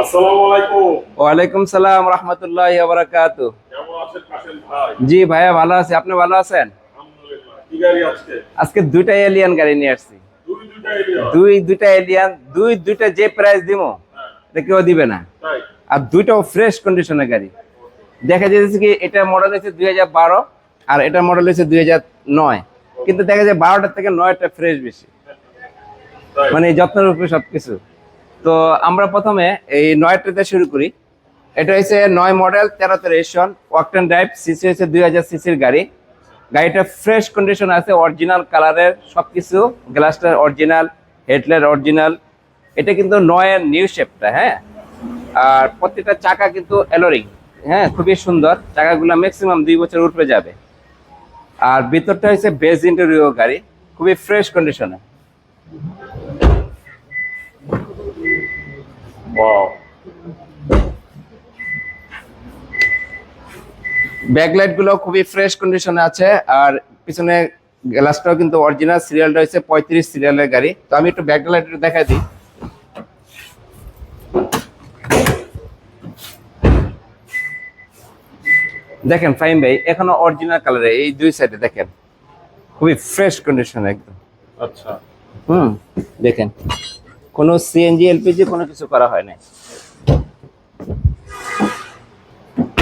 আসসালামু আলাইকুম। ওয়ালাইকুম সালাম রহমতুল্লাহ বারাকাত কেমন আছেন কাশেম ভাই? জি ভাইয়া ভালো আছি। আপনি ভালো আছেন? আলহামদুলিল্লাহ। কি গাড়ি আজকে? দুইটা এলিয়ান গাড়ি নিয়ে আসছি। দুই দুইটা এরিয়া দুই দুইটা এলিয়ান দুই দুইটা যে প্রাইস দিব হ্যাঁ। এটা কেউ দিবে না। আর দুইটাও ফ্রেশ কন্ডিশনের গাড়ি। দেখা যাচ্ছে কি এটা মডেল দুই হাজার বারো আর এটা মডেল হচ্ছে দুই হাজার নয়। কিন্তু দেখা যায় বারোটার থেকে নয়টা ফ্রেশ বেশি। মানে যত্নের উপরে সবকিছু। তো আমরা প্রথমে এই নয়টাতে শুরু করি। এটা হচ্ছে নয় মডেল তেরোতে রেশন ওয়াকটেন ড্রাইভ সিসি হচ্ছে দুই হাজার সিসির গাড়ি। গাড়িটা ফ্রেশ কন্ডিশন আছে অরিজিনাল কালারের সব কিছু গ্লাসটা অরিজিনাল হেডলাইট অরিজিনাল এটা কিন্তু নয়ের নিউ শেপটা হ্যাঁ? আর প্রত্যেকটা চাকা কিন্তু এলোরিং হ্যাঁ? খুবই সুন্দর। চাকাগুলো ম্যাক্সিমাম দুই বছর উঠবে যাবে। আর ভিতরটা হচ্ছে বেজ ইন্টারভিউ গাড়ি, খুবই ফ্রেশ কন্ডিশনে ব্যাকলাইটগুলো খুবই ফ্রেশ কন্ডিশনে আছে আর পিছনে গ্লাসটাও কিন্তু অরিজিনাল সিরিয়াল রয়েছে পঁয়ত্রিশ সিরিয়ালের গাড়ি। তো আমি একটু ব্যাকলাইট দেখাই দিই। দেখেন ফাইম ভাই এখনও অরিজিনাল কালারে এই দুই সাইডে দেখেন। খুবই ফ্রেশ কন্ডিশন একদম। আচ্ছা। হুম দেখেন। কোনো সিএনজি এলপিজি কোনো কিছু করা হয় না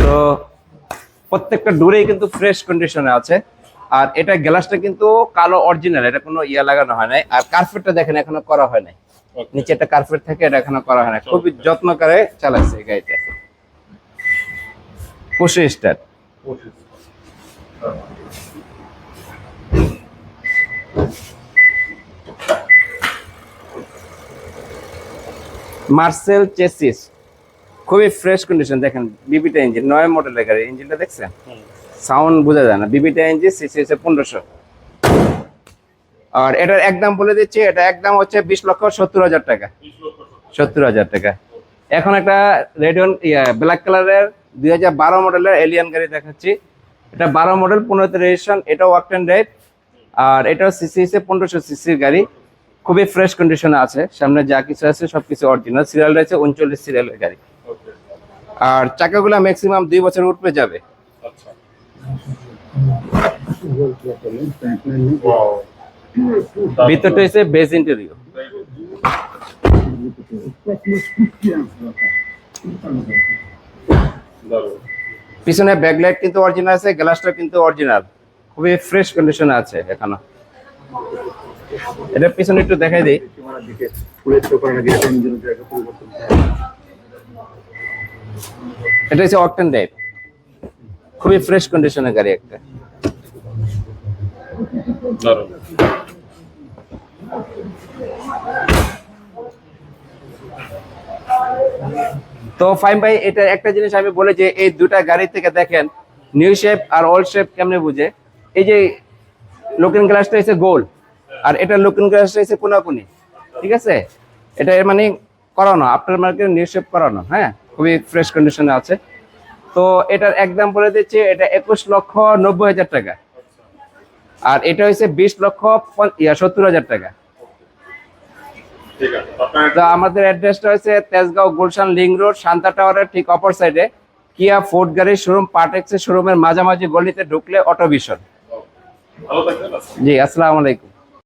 তো প্রত্যেকটা ডোরেই কিন্তু ফ্রেশ কন্ডিশনে আছে। আর এটা গ্লাসটা কিন্তু কালো অরিজিনাল এটা কোনো ইয়া লাগানো হয় নাই। আর কার্পেটটা দেখেন এখনও করা হয় নাই। নিচে একটা কার্পেট থাকে এটা এখনও করা হয় না খুবই যত্ন করে চালাচ্ছে এই গাড়িটা। স্টার্ট পঁচিশ মার্সেল চেসিস খুবই ফ্রেশ কন্ডিশন দেখেন বিবিটা ইঞ্জিন নয় মডেলের গাড়ি ইঞ্জিনটা দেখছেন? সাউন্ড বোঝা যায় না বিবিটা ইঞ্জিন সিসি হচ্ছে পনেরোশো। আর এটার একদম বলে দিচ্ছি, এটা একদম হচ্ছে বিশ লক্ষ সত্তর হাজার টাকা। সত্তর। হাজার টাকা। এখন একটা রেডিয়ন ইয়া ব্ল্যাক কালারের দুই হাজার বারো মডেলের এলিয়ান গাড়ি দেখাচ্ছি। এটা বারো মডেল পনেরোতে রেজিস্ট্রেশন এটাও ওয়াকটেন ড্রাইভ আর এটাও সিসি হিসেবে পনেরোশো সিসির গাড়ি। খুবই ফ্রেশ কন্ডিশনে আছে। সামনে যা কিছু আছে সবকিছু অরিজিনাল সিরিয়াল রয়েছে, উনচল্লিশ সিরিয়ালের গাড়ি। আর চাকাগুলো ম্যাক্সিমাম দুই বছর উঠবে যাবে। ভিতরটা হচ্ছে বেজ ইন্টেরিয়র পিছনে ব্যাকলাইট কিন্তু অরিজিনাল আছে গ্লাসটা কিন্তু অরিজিনাল খুবই ফ্রেশ কন্ডিশনে আছে এখনও। এটা পিছনে একটু দেখাই দিই। এটা হচ্ছে অকটেন ড্রাইভ খুবই ফ্রেশ কন্ডিশনের গাড়ি একটা। তো ফাইম ভাই, এটা একটা জিনিস আমি বলে যে, এই দুটা গাড়ি থেকে দেখেন নিউ শেপ আর ওল্ড শেপ কেমনে বুঝে? এই যে লুকিং গ্লাসটা হচ্ছে গোল আর এটা লুকিং গ্লাসটা হচ্ছে কোনাকুনি ঠিক আছে? এটা এর মানে করানো আফটার মার্কেট নিউ শেপ করানো হ্যাঁ? খুবই ফ্রেশ কন্ডিশনে আছে। তো এটার একদম বলে দিচ্ছি এটা একুশ লক্ষ নব্বই হাজার টাকা। আর এটা হচ্ছে বিশ লক্ষ সত্তর হাজার টাকা। ঠিক আছে তো আমাদের অ্যাড্রেসটা হচ্ছে তেজগাঁও গুলশান লিং রোড শান্তা টাওয়ারের ঠিক অপর সাইডে কিয়া ফোর্ড গাড়ির শোরুম পার্টেক্সের শোরুমের মাঝামাঝি গলিতে ঢুকলে অটো ভিশন জি আসসালামু আলাইকুম।